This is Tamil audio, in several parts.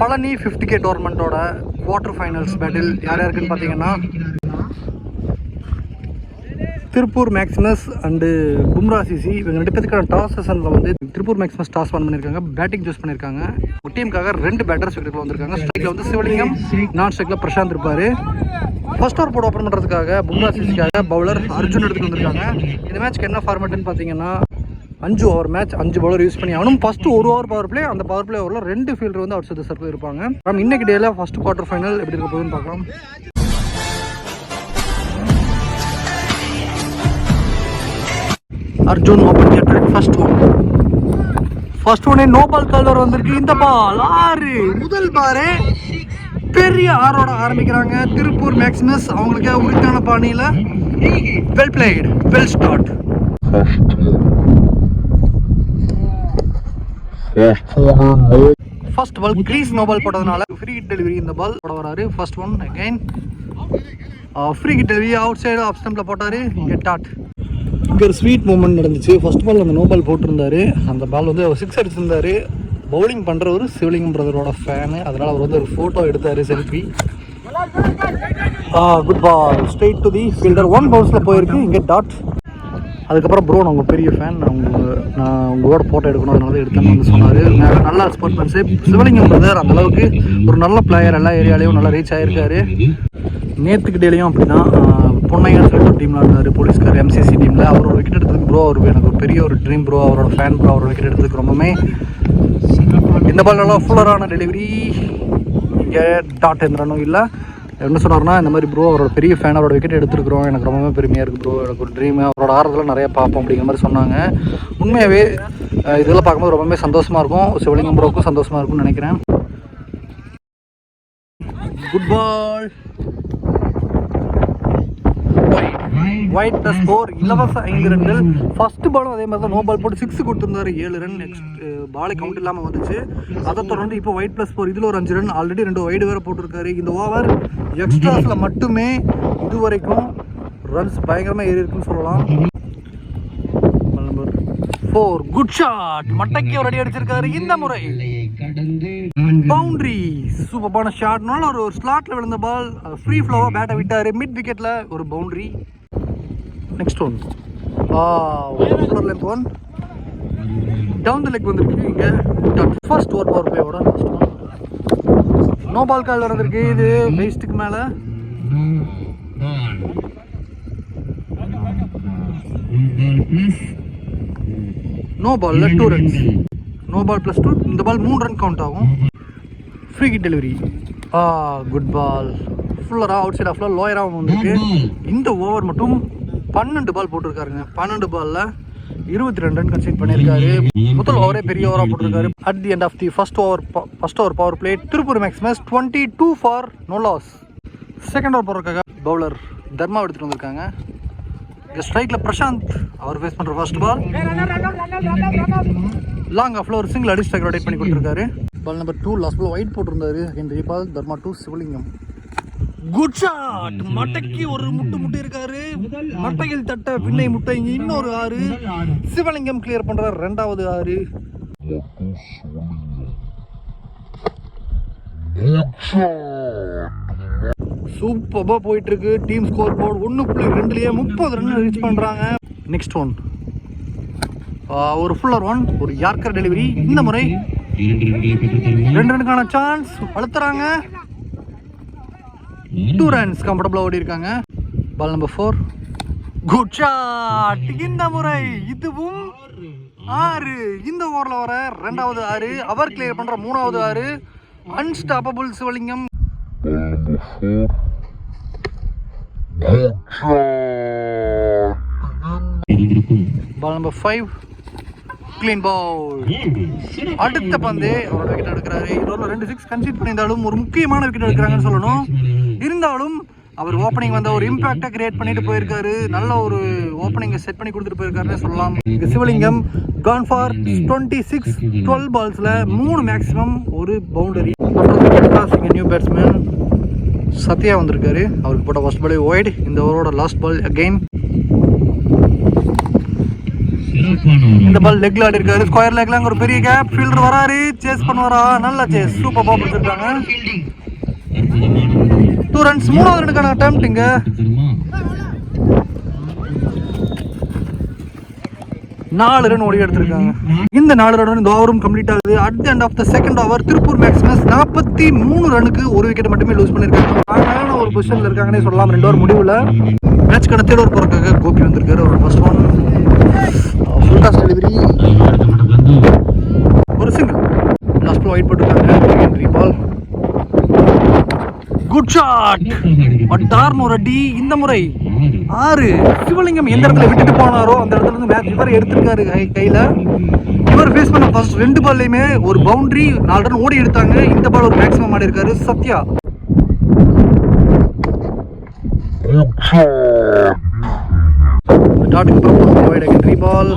பழனி ஃபிஃப்டி கே டோர்மெண்டோட குவார்டர் ஃபைனல்ஸ் பேட்டில் யார் யாருக்குன்னு பார்த்தீங்கன்னா Tiruppur Maximus and Bumrah CC இவங்க ரெண்டு பேத்துக்கான டாஸ் செஷனில் வந்து திருப்பூர் மேக்ஸிமஸ் டாஸ் ஆன் பண்ணியிருக்காங்க பேட்டிங் சூஸ் பண்ணியிருக்காங்க. ஒரு டீமுக்காக ரெண்டு பேட்டர்ஸ் விக்கெட்டில் வந்திருக்காங்க. ஸ்ட்ரைக்கில் வந்து சிவலிங்கம் நான் ஸ்ட்ரைக்கில் பிரசாந்த் இருப்பார். ஃபர்ஸ்ட் ஓவர் போர்டு ஓப்பன் பண்ணுறதுக்காக பும்ரா சிசிக்காக பவுலர் அர்ஜுன் எடுத்துகிட்டு வந்திருக்காங்க. இந்த மேட்ச்க்கு என்ன ஃபார்மேட்டுன்னு பார்த்தீங்கன்னா அஞ்சு ஓவர் மேட்ச் அஞ்சு பவுலர் யூஸ் பண்ணி ஆகணும் ஃபர்ஸ்ட் ஒரு ஓவர் பவர் பிளே அந்த பவர் பிளே ஓவரில் ரெண்டு ஃபீல்டர் வந்து அவுட் சர்வீஸ் சர்க்கிள் இருப்பாங்க. நம்ம இன்னைக்கு டேல ஃபர்ஸ்ட் குவார்டர் ஃபைனல் எப்படி இருக்க போகுதுன்னு பார்க்கலாம். அர்ஜுன் ஓப்பன் கேட்டட் ஃபர்ஸ்ட் ஒன் ஃபர்ஸ்ட் ஒன்னே நோ பால் கலர் வந்திருக்கு. இந்த பால் ஆறு. முதல் பாரு பெரிய ஆரோட ஆரம்பிக்கிறாங்க. திருப்பூர் மேக்ஸிமஸ் அவங்களுக்கு உரித்தான பாணியில். Well played well start first ball crease no ball போட்டதுனால ஃப்ரீ டெலிவரி இந்த பால் போட வராரு. First one again free hit delivery outside off ஸ்டம்பில் போட்டார். கெட் ஆட் இங்கே ஒரு ஸ்வீட் மூமெண்ட் நடந்துச்சு. ஃபர்ஸ்ட் பால் அந்த நோ பால் போட்டிருந்தாரு. அந்த பால் வந்து அவர் சிக்ஸ் அடிச்சிருந்தாரு. பவுலிங் பண்ணுறவர் சிவலிங்கம் பிரதரோட ஃபேனு அதனால் அவர் வந்து ஒரு ஃபோட்டோ எடுத்தார் selfie good ball straight to the fielder one பவுன்ஸில் போயிருக்கு. இங்கே டாட் அதுக்கப்புறம் ப்ரோ நான் உங்கள் பெரிய ஃபேன் நான் உங்கள் நான் உங்களோட ஃபோட்டோ எடுக்கணும். அதனால தான் எடுத்தேன்னு வந்து சொன்னார். நல்ல ஸ்போர்ட்மேன்ஷிப் சிவலிங்கம் பிரதர் அந்தளவுக்கு ஒரு நல்ல பிளேயர் எல்லா ஏரியாலையும் நல்லா ரீச் ஆகிருக்காரு நேற்றுக்கு டேலையும் அப்படி தான் பொன்னையன் சொல்லிட்டு டீமில் இருந்தார் போலீஸ்கார் எம்சிசி டீமில் அவரோட விக்கெட் எடுத்ததுக்கு ப்ரோ அவர் எனக்கு ஒரு பெரிய ஒரு ட்ரீம் ப்ரோ அவரோட ஃபேன் ப்ரோ அவரோட விக்கெட் எடுத்ததுக்கு ரொம்பவுமே இந்த பால் நல்லா ஃபுல்லரான டெலிவரி இங்கே டாட் எந்திரனும் இல்லை. என்ன சொன்னார்னா இந்த மாதிரி ப்ரோ அவரோட பெரிய ஃபேன் அவரோட விக்கெட் எடுத்துருக்குறோம். எனக்கு ரொம்பவே பெருமையாக இருக்குது ப்ரோ எனக்கு ஒரு ட்ரீம் அவரோட ஆறுதலாம் நிறைய பார்ப்போம் அப்படிங்கிற மாதிரி சொன்னாங்க. உண்மையாகவே இதெல்லாம் பார்க்கும்போது ரொம்பவே சந்தோஷமாக இருக்கும். சிவலிங்கம் ப்ரோக்கும் சந்தோஷமாக இருக்கும்னு நினைக்கிறேன். Good ball wide plus score இலவச ஐந்து ரன்கள் ஃபர்ஸ்ட் பாலும் அதே மாதிரி தான் நோ பால் போட்டு சிக்ஸ் கொடுத்துருந்தாரு ஏழு ரன் நெக்ஸ்ட் பாலை கவுண்ட் இல்லாமல் வந்துச்சு. அதை தொடர்ந்து இப்போ ஒயிட் ப்ளஸ் ஃபோர் இதில் ஒரு அஞ்சு ரன் ஆல்ரெடி ரெண்டு ஒயிட் வேறு போட்டிருக்காரு. இந்த ஓவர் எக்ஸ்ட்ராஸில் மட்டுமே இது வரைக்கும் ரன்ஸ் பயங்கரமாக ஏறி இருக்குன்னு சொல்லலாம். நம்பர் ஃபோர் குட் ஷாட் மட்டைக்கு ஒரு அடி அடிச்சிருக்காரு. இந்த முறை பவுண்டரி சூப்பரான ஷாட்னால ஒரு ஸ்லாட்ல விழுந்த பால் ஃப்ரீ ஃப்ளோவாக பேட்டை விட்டாரு. மிட் விக்கெட்ல ஒரு boundary next one fuller leg one down the leg வந்துருக்கு இங்கே. First over power பிளேயோட first one no ball call வந்திருக்கு இது வேஸ்ட்டுக்கு மேலே. நோ பால்ல two runs no ball plus two இந்த பால் மூணு ரன் கவுண்ட் ஆகும். Free hit delivery ah good ball ஃபுல்லராக outside ஆஃப்ல லோயராகவும் வந்துருக்கு. இந்த ஓவர் மட்டும் பன்னெண்டு பால் போட்டிருக்காருங்க. பன்னெண்டு பாலில் இருபத்தி ரெண்டு ரன் கன்சீட் பண்ணியிருக்காரு. முதல் ஓவரே பெரிய ஓவராக போட்டிருக்காரு. At the end of the first over first over power play Tiruppur Maximus twenty two for no loss second over போடுறதுக்காக பவுலர் தர்மா எடுத்துகிட்டு வந்திருக்காங்க. இங்கே ஸ்ட்ரைக்கில் பிரசாந்த் அவர் ஃபேஸ் பண்ணுற ஃபர்ஸ்ட் பால் லாங் ஆஃப்ல ஒரு சிங்கிள் அடி ஸ்ட்ரைக் ரொட்டேட் பண்ணி கொடுத்துருக்காரு. Ball number two last ball wide போட்டிருந்தாரு. இந்த ball Dharma to Sivalingam. Good shot மட்டைக்கு ஒரு முட்டு முட்டி இருக்காரு மட்டையில் தட்ட பின்னை முட்டை இன்னொரு ஆறு. சிவலிங்கம் கிளியர் பண்ற ரெண்டாவது ஆறு. சூப்பராக போயிட்டு இருக்கு டீம் ஸ்கோர் போர்டு ஒன்று புள்ளி ரெண்டுலேயே முப்பது ரன் ரீச் பண்ணுறாங்க நெக்ஸ்ட் ஒன் ஒரு ஃபுல்லர் ஒன் ஒரு யார்க்கர் டெலிவரி இந்த முறை ரெண்டு ரனுக்கான சான்ஸ் வளர்த்துறாங்க. டூ ரன்ஸ் கம்ஃபர்டபுளாக ஓடி இருக்காங்க. Ball number four good shot இந்த முறை இதுவும் ஆறு. இந்த ஓவரில் வர ரெண்டாவது ஆறு. அவர் கிளியர் பண்ணுற மூணாவது ஆறு. Unstoppable Sivalingam. Ball number five clean bowl அடுத்த பந்து ஒரு விக்கெட் எடுக்கிறாரு. இன்னொரு ரெண்டு சிக்ஸ் கன்சீட் பண்ணியிருந்தாலும் ஒரு முக்கியமான விக்கெட் எடுக்கிறாங்கன்னு சொல்லணும். இருந்தாலும் அவர் ஓப்பனிங் வந்த ஒரு இம்பாக்டை கிரியேட் பண்ணிட்டு போயிருக்காரு. நல்ல ஒரு ஓப்பனிங்கை செட் பண்ணி கொடுத்துட்டு போயிருக்காருன்னு சொல்லலாம். Sivalingam gone for twenty six twelve பால்ஸில் மூணு மேக்ஸிமம் ஒரு பவுண்டரி நியூ பேட்ஸ்மேன் சத்யா வந்திருக்காரு. அவருக்கு போட்ட ஃபர்ஸ்ட் பாலே ஒயிட் இந்த ஓவரோட லாஸ்ட் பால் அகைன் இந்த பால் லெக்ல ஆடி இருக்காரு ஸ்கொயர் லெக்ல அங்க ஒரு பெரிய கேப் ஃபீல்டர் வராரு. சேஸ் பண்ணுவாரா? நல்லா சேஸ் சூப்பர் பால் பிடிச்சிருக்காங்க டூ ரன்ஸ் மூணாவது ரனுக்கான அட்டம் இங்க. நாலு ரன் ஓடி எடுத்திருக்காங்க. இந்த நாலு ரன் இந்த ஓவரும் கம்ப்ளீட் ஆகுது. At the end of the second over Tiruppur Maximus நாற்பத்தி மூணு ரனுக்கு ஒரு விக்கெட் மட்டுமே லூஸ் பண்ணிருக்காங்க. அழகான ஒரு பொசிஷன்ல இருக்காங்கன்னே சொல்லலாம். ரெண்டு ஓவர் முடிவில். மேட்ச் கடை ஒரு ஓவர் கோபி வந்திருக்காரு. ஒரு first one full cast delivery ஒரு சிங்கிள் லாஸ்ட் பால் ஒயிட் போட்டுருக்காங்க. பால் குட் ஷாட் பட்டார்னு ஒரு அடி. இந்த முறை ஆறு. சிவலிங்கம் எந்த இடத்துல விட்டுட்டு போனாரோ அந்த இடத்துல இருந்து மேட்ச் இவர் எடுத்திருக்காரு கையில் கையில. இவர் ஃபேஸ் பண்ண ஃபர்ஸ்ட் ரெண்டு பால்லையுமே ஒரு பவுண்டரி நாலு ரன் ஓடி எடுத்தாங்க. இந்த பால் ஒரு மேக்ஸிமம் ஆடி இருக்காரு. சத்யா. டாட்டுக்கு அப்புறம் wide three ball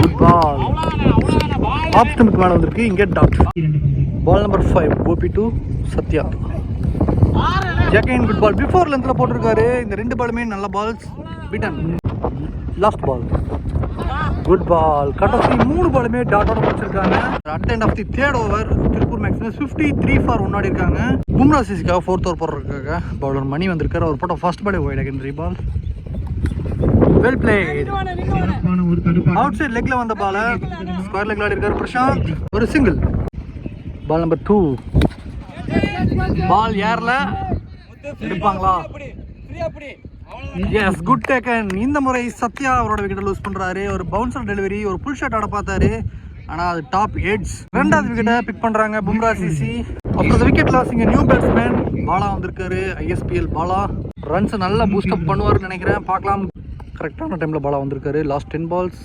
good ball off ஸ்டம்புக்கு மேலே வந்திருக்கு இங்கே dot ball number five Gopi to Sathya again good ball before லென்த்தில் போட்டிருக்காரு. இந்த ரெண்டு பாலுமே நல்ல balls beaten last ball good ball கடைசி மூணு பாலுமே டாட்டோட முடிச்சிருக்காங்க. At end of the third over Tiruppur maximum fifty three for one ஆடி இருக்காங்க. பும்ரா சிசிக்காக ஃபோர்த் ஓவர் போடுறதுக்காக பவுலர் மணி வந்திருக்காரு. அவர் போட்ட ஃபர்ஸ்ட் பாலே wide again three ball well played outside லெக்ல வந்த பால ஸ்கொயர் லெக்ல ஆடி இருக்காரு பிரசாந்த். ஒரு single ball number two ball ஏர்ல எடுப்பாங்களா? எஸ் குட் டேக்கன் இந்த முறை சத்யா அவரோட விக்கெட்டை லூஸ் பண்றாரு. ஒரு பவுன்சர் டெலிவரி ஒரு புல் ஷாட் ஆட பார்த்தாரு. ஆனா அது டாப் எட்ஜ் ரெண்டாவது விக்கெட்டை பிக் பண்றாங்க பும்ரா சிசி. அப்புறம் விக்கெட் லாஸ் இங்க நியூ பேட்ஸ்மேன் பாலா வந்திருக்காரு. ஐஎஸ்பிஎல் பாலா ரன்ஸ் நல்லா பூஸ்டப் பண்ணுவாருன்னு நினைக்கிறேன். பார்க்கலாம். கரெக்டான டைம்ல பாலா வந்திருக்காரு. Last ten balls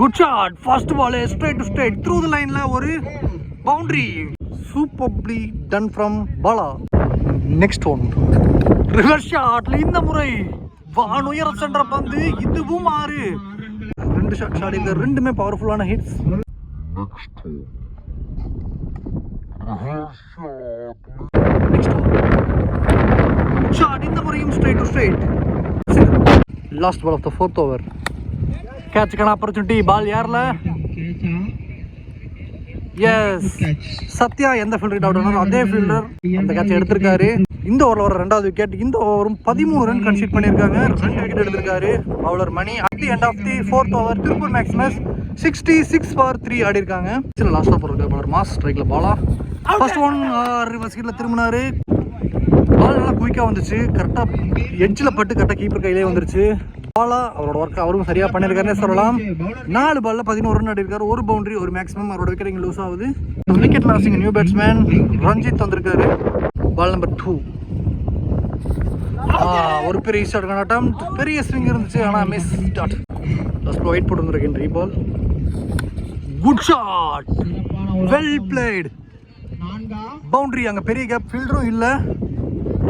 good shot first ball straight to straight through the லைன்ல ஒரு boundary superly done from Bala next one reverse ஷாட்ல இந்த முறை வானுயர சென்ற பந்து இதுவும் ஆறு. ரெண்டு ஷாட் ஷாட் இந்த ரெண்டுமே பவர்ஃபுல்லான ஹிட்ஸ் நெக்ஸ்ட் ஷாட் இந்த முறையும் straight to straight last ball of the fourth over கேட்சுக்கான opportunity ball யாரில்? எஸ் சத்யா எந்த ஃபீல்டர் அவுட் அதே ஃபீல்டர் அந்த கேட்ச் எடுத்திருக்காரு. இந்த ஓவரில் வர ரெண்டாவது விக்கெட் இந்த ஓவரும் பதிமூணு ரன் கன்சீட் பண்ணியிருக்காங்க. ரெண்டு விக்கெட் எடுத்திருக்காரு bowler Mani. At the end of the fourth over Tiruppur Maximus sixty six for three ஆடி இருக்காங்க சில லாஸ்ட் ஓவர் இருக்காரு மாஸ் ஸ்ட்ரைக்ல பாலா ஃபர்ஸ்ட் ஒன் ரிவர்ஸ் கீட்டில் திரும்பினாரு. பால் நல்லா குயிக்காக வந்துச்சு கரெக்டாக எட்ஜில் பட்டு கரெக்டாக கீப்பர் கையிலே வந்துருச்சு. பாலா அவரோட ஒர்க் அவரும் சரியாக பண்ணியிருக்காருன்னே சொல்லலாம். நாலு பால்ல பதினோரு ரன் அடிருக்காரு ஒரு பவுண்டரி ஒரு மேக்ஸிமம் அவரோட விக்கெட் இங்கே லூஸ் ஆகுது. Wicket losing new batsman Ranjith வந்திருக்காரு. பால் நம்பர் டூ ஒரு பெரிய ஷாட் அட்டம் பெரிய ஸ்விங் இருந்துச்சு ஆனால் மிஸ் டாட் லாஸ்ட் ஒயிட் போட்டு வந்திருக்கேன் re ball good shot well played boundary அங்கே பெரிய கேப் ஃபீல்டரும் இல்லை.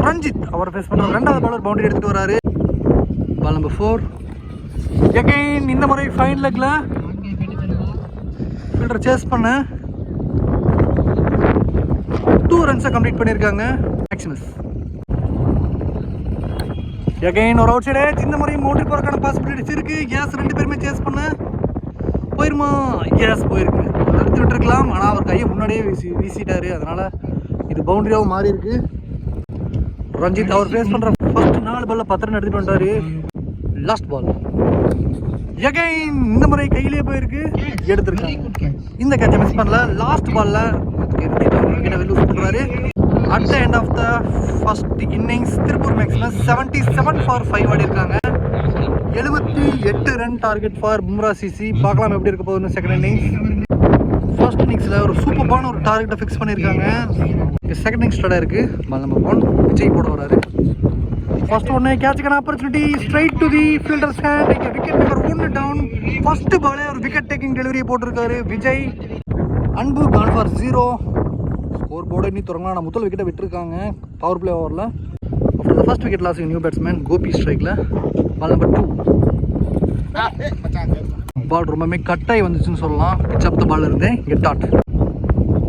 ரஞ்சித் அவர் ஃபேஸ் பண்ணுற ரெண்டாவது பாலர் பவுண்டரி எடுத்துட்டு வராரு. பால் நம்பர் ஃபோர் எகைன் இந்த முறை ஃபைன் லெக்கில் ஃபீல்டர் சேஸ் பண்ண டூ ரன்ஸை கம்ப்ளீட் பண்ணியிருக்காங்க. மேக்ஸிமஸ் எகைன் ஒரு அவுட் சைடு இந்த முறை மோட்டர் போறக்கான பாசிபிலிட்டிஸ் இருக்கு. கேஸ் ரெண்டு பேருமே சேஸ் பண்ண போயிருமா? கேஸ் போயிருக்கு. தடுத்து விட்டுருக்கலாம். ஆனால் அவர் கையை முன்னாடியே வீசி வீசிட்டாரு. அதனால இது பவுண்டரியாகவும் மாறி இருக்குது ரஞ்சித் அவர் ஃபேஸ் பண்ற ஃபர்ஸ்ட் நாலு பால்ல பத்திரம் ரன் எடுத்துட்டு வந்தாரு லாஸ்ட் பால் எகைன் இந்த முறை கையிலே போயிருக்கு. எடுத்திருக்காங்க. இந்த கேட்சை மிஸ் பண்ணல. லாஸ்ட் பால்ல லூஸ் பண்றாரு at the end of the first innings Tiruppur maximum seventy seven for five ஆடி இருக்காங்க எழுபத்தி எட்டு run target for Bumrah CC பார்க்கலாம் எப்படி இருக்க போகுதுன்னு செகண்ட் இன்னிங்ஸ் ஃபர்ஸ்ட் இன்னிங்ஸில் ஒரு சூப்பரான ஒரு டார்கெட்டை ஃபிக்ஸ் பண்ணியிருக்காங்க செகண்ட் இன்னிங்ஸ் ஸ்டார்டாக இருக்குது பால் நம்பர் ஒன் விஜய் போட வராரு. ஃபர்ஸ்ட் ஒன்று கேட்சுக்கான opportunity straight to the fielders hand wicket number ஒன்று டவுன் ஃபர்ஸ்ட் பாலே ஒரு விக்கெட் டேக்கிங் டெலிவரி போட்டிருக்காரு Vijay. Anbu gone for zero score board இன்னும் தொடங்கலாம் நான் முதல் விக்கெட்டை விட்டுருக்காங்க. பவர் பிளே ஓவரில் அப்புறம் the first wicket loss new batsman Gopi ஸ்ட்ரைக்கில் பால் நம்பர் டூ பால் ரொம்பவே கட்டாகி வந்துச்சுன்னு சொல்லலாம். பிச் ஆஃப் த பால் இருந்தேன் get at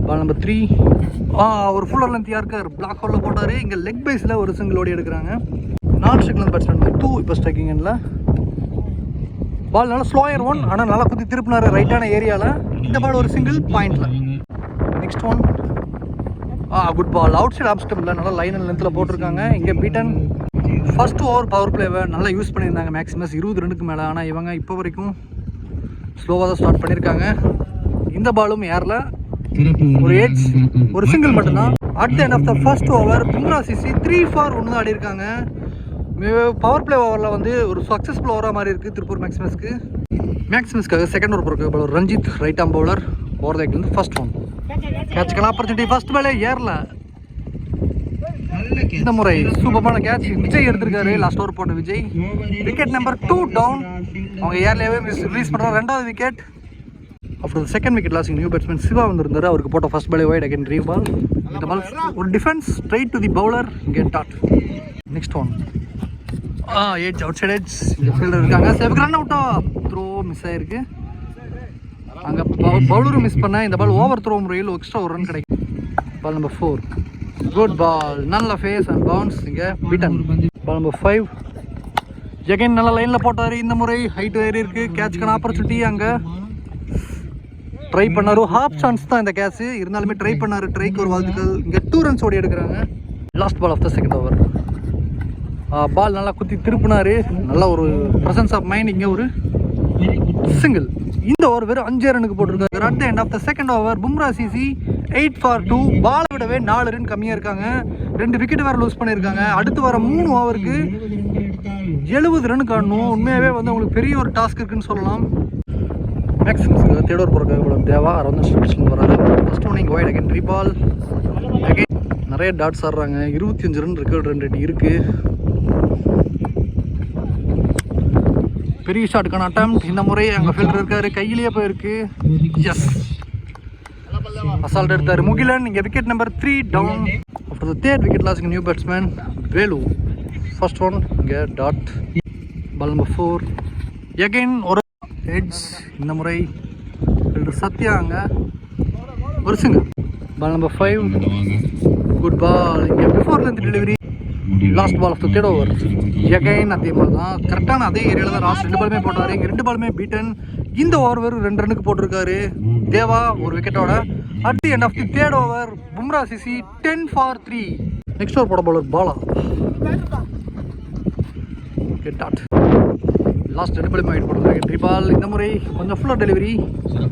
ball number three ஆ ஒரு ஃபுல்லர் லென்த் யாருக்கார் பிளாக் ஹோலில் போட்டார். இங்கே லெக் பேஸில் ஒரு சிங்கிள் ஓடி எடுக்கிறாங்க. நான் ஸ்ட்ரைக்கில் பேட்ஸ்மேன் டூ இப்போ ஸ்ட்ரைக்கிங் எண்ணில் பால் நல்லா ஸ்லோயர் ஒன் ஆனால் நல்லா குத்தி திருப்பினார் ரைட்டான ஏரியாவில் இந்த பால் ஒரு சிங்கிள் பாயிண்டில் next one ah good ball outside off நல்லா லைன் அண்ட் லென்த்தில் போட்டிருக்காங்க. இங்கே பீட்டன் ஃபஸ்ட்டு ஓவர் பவர் பிளேவை நல்லா யூஸ் பண்ணியிருந்தாங்க. மேக்ஸிமஸ் இருபது ரெண்டுக்கு மேலே. ஆனால் இவங்க இப்போ வரைக்கும் ஸ்லோவாக தான் ஸ்டார்ட் பண்ணியிருக்காங்க இந்த பாலும் ஏரில் ஒரு ஏஜ் ஒரு சிங்கிள் மட்டும்தான். At the end of the first over Bumrah CC three for ஒன்று தான் ஆடிருக்காங்க பவர் பிளே ஓவரில் வந்து ஒரு சக்ஸஸ்ஃபுல் ஓவராக மாதிரி இருக்குது திருப்பூர் மேக்ஸிமஸ்க்கு மேக்ஸிமஸ்க்காக செகண்ட் ஓவர் போகிறக்கு bowler Ranjith right arm bowler over தைக்கிலேருந்து first one கேட்சுக்கான ஆப்பர்ச்சுனிட்டி ஃபர்ஸ்ட் மேலே ஏறல. இந்த முறை சூப்பரான கேட்ச். விஜய் எடுத்திருக்காரு. லாஸ்ட் ஓவர் போட்ட Vijay. Wicket number two down அவங்க ஏர்லேயே ரிலீஸ் பண்ணுற ரெண்டாவது விக்கெட் அப்புறம் second wicket lost new batsman Siva வந்திருந்தார். அவருக்கு போட்ட ஃபர்ஸ்ட் பாலே வைட் அகேன் ரீ பால் இந்த பால் ஒரு defence straight to the bowler இங்கே dot next one ah edge outside edge fielder இருக்காங்க. சேவுக்கு ரன் அவுட்டா த்ரோ மிஸ் ஆயிருக்கு. அங்கே பவுலரும் மிஸ் பண்ண இந்த பால் ஓவர் த்ரோ முறையில் எக்ஸ்ட்ரா ஒரு ரன் கிடைக்கும். Ball number four good ball நல்ல ஃபேஸ் அண்ட் பவுன்ஸ் இங்கே beaten ball number five Jagan நல்ல லைனில் போட்டார். இந்த முறை ஹைட் ஏறி இருக்கு. கேட்ச்க்கான ஆப்பர்ச்சுனிட்டி அங்கே. ட்ரை பண்ணாரு. ஹாஃப் சான்ஸ் தான் இந்த கேட்ச் இருந்தாலுமே ட்ரை பண்ணாரு. ட்ரைக்கு ஒரு வாழ்த்துக்கள். இங்கே டூ ரன்ஸ் ஓடி எடுக்கிறாங்க. Last ball of the second over ball நல்லா குத்தி திருப்பினாரு. நல்ல ஒரு ப்ரெசன்ஸ் ஆஃப் மைண்ட் இங்கே ஒரு சிங்கிள் இந்த ஓவர் வெறும் அஞ்சு ரனுக்கு போட்டிருக்காரு at end of the second over Bumrah CC eight for two. பாலை விடவே நாலு ரன் கம்மியாக இருக்காங்க. ரெண்டு விக்கெட் வேறு லூஸ் பண்ணியிருக்காங்க. அடுத்து வர மூணு ஓவருக்கு எழுபது ரன் காணணும். உண்மையாகவே வந்து அவங்களுக்கு பெரிய ஒரு டாஸ்க் இருக்குன்னு சொல்லலாம். மேக்ஸிமம் தேடோர் போகிறக்காக இவ்வளோ தேவா அரௌண்ட் ஸ்டேஷன் வராங்க. ஃபஸ்ட் ஒன் இங்கே wide again re ball ball again நிறைய டாட்ஸ் ஆடுறாங்க. இருபத்தி அஞ்சு ரன் ரெக்கார்ட் ரன் ரேட் இருக்குது பெரிய ஷாட்டுக்கான அட்டம் இந்த முறை அங்கே ஃபீல்டர் இருக்காரு. கையிலேயே போயிருக்கு. எஸ் அசால்ட் எடுத்தார். முகிலன் இங்கே wicket number three down after the third wicket loss new batsman Velu. First one இங்கே dot ball number four again ஒரு எட்ஜ் இந்த முறை. சத்யா அங்கே. வருஷங்க ball number five good ball இங்கே பிஃபோர்லேருந்து delivery last ball of the third over again அதே மாதிரி தான். கரெக்டான அதே ஏரியாவில் தான் லாஸ்ட் ரெண்டு பாலுமே போட்டார். இங்கே ரெண்டு பாலுமே பீட்டன் இந்த ஓவர் வெறும் ரெண்டு ரன்னுக்கு போட்டிருக்காரு. தேவா ஒரு விக்கெட்டோட at the end of the third over Bumrah CC ten for three next over போட பவுலர் பாலா. லாஸ்ட் பாலுமே வெயிட் போட்டிருக்காங்க த்ரீ பால் இந்த முறை கொஞ்சம் ஃபுல்லாக டெலிவரி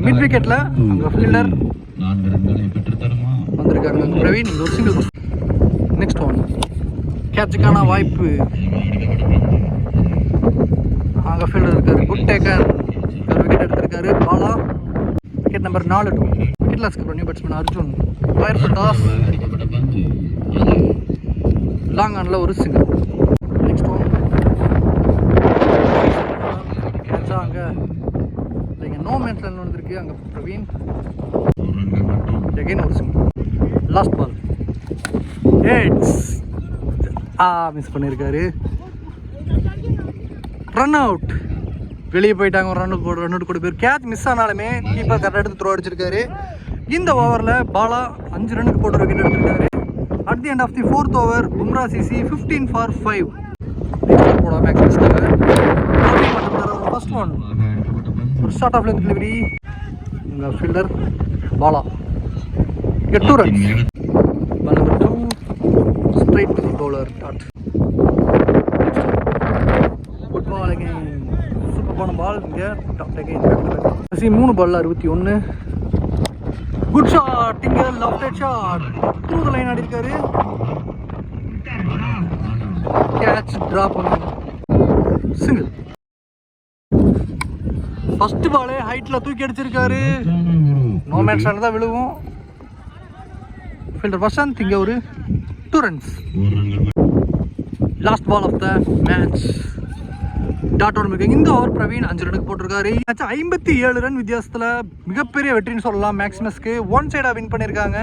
மிட் விக்கெட்டில் அங்கே ஃபீல்டர் வந்திருக்காங்க. பிரவீன் ஒரு சிங்கிள் நெக்ஸ்ட் ஒன் கேட்சுக்கான வாய்ப்பு. அங்கே ஃபீல்டர் இருக்காரு. குட் டேக்கர் விக்கெட் எடுத்திருக்காரு. பாலா. விக்கெட் நம்பர் நாலு டூ கேரளாஸ்க்கு அப்புறம் நியூ பேட்ஸ்மேன் அர்ஜுன் ஃபயர் ஃபுல் ஆஃப் லாங் ஆனில் ஒரு சிங்கர் நெக்ஸ்ட் ஒன் கேட்சா அங்கே இங்கே நோ மேன்ஸ் லைன் அங்கே பிரவீன் எகைன் ஒரு சிங்கர் லாஸ்ட் பால் ஏட்ஸ் ஆ மிஸ் பண்ணியிருக்காரு ரன் அவுட் வெளியே போயிட்டாங்க ஒரு ரன் ஒரு ரன் அவுட் கூட போயிரு கேட்ச் மிஸ் ஆனாலுமே கீப்பர் கரெக்டாக எடுத்து த்ரோ அடிச்சிருக்காரு இந்த ஓவரில் பாலா அஞ்சு ரன்னுக்கு போட்டு விக்கெட் எடுத்திருக்காரு at the end of the fourth over Bumrah CC fifteen for five போட மேக்ஸ் ஃபர்ஸ்ட் ஒன் ஆக அடிக்கப்பட்ட ஒரு ஷார்ட் ஆஃப் லென்த் டெலிவரி உங்கள் fielder Bala get two runs Ball number two, straight to the bowler. Dot. Good ball again. Super போன பால் இங்கே டாட் அகைன் கடைசி மூணு பால்ல அறுபத்தி ஒன்று குட் ஷாட் இங்க left head shot through the line Aadi catch drop பண்ணி சிங்கிள் ஃபர்ஸ்ட் பாலே ஹைட்டில் தூக்கி அடிச்சிருக்காரு. நோ மேட்ச் தான் விழுவும். ஃபீல்டர் வசந்த் இங்கே ஒரு two runs last ball of the match dot one மிக இந்த ஓவர் பிரவீன் அஞ்சு ரனுக்கு போட்டிருக்காரு. ஐம்பத்தி ஏழு ரன் வித்தியாசத்தில் மிகப்பெரிய வெற்றின்னு சொல்லலாம். மேக்ஸிமஸ்க்கு ஒன் சைடாக வின் பண்ணியிருக்காங்க